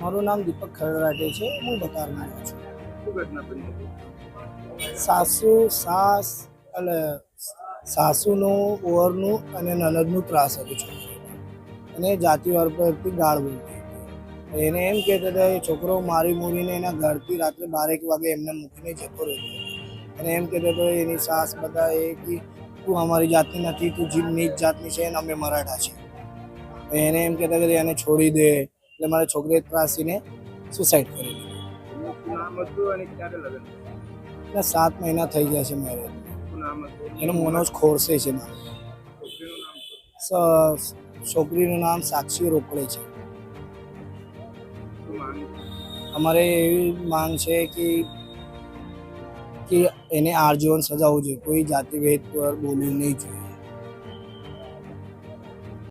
મારું નામ દીપક ખરડરાજે છે હું બતાવનાર છું. સાસુ સાસ અને સાસુનું ઓવરનું અને નનદનું ત્રાસ હતું છોકરી અને જાતિવાર પરથી ગાળ બોલતી એને એમ કહેતા હતા એ છોકરો મારી મૂરીને એના ઘરથી રાત્રે બારેક વાગે એમને મૂકીને જતો રહ્યો અને એમ કહેતો હતો એની સાસ બધા એ કે તું અમારી જાતની નથી, તું જીવ નીચ જાતની છે અને અમે મરાઠા છે એને એમ કહેતા કે એને છોડી દે. એટલે મારા છોકરીએ ત્રાસીને સુસાઇડ કરી દીધું. સાત મહિના થઈ ગયા છે મેરેજ એનું મનોજ ખોરસે છે છોકરીનું નામ સાક્ષી રોકડે છે. અમારે એવી માંગ છે કે કે એને આજીવન સજા હોવી જોઈએ. કોઈ જાતિભેદ પર બોલવું નહીં જોઈએ.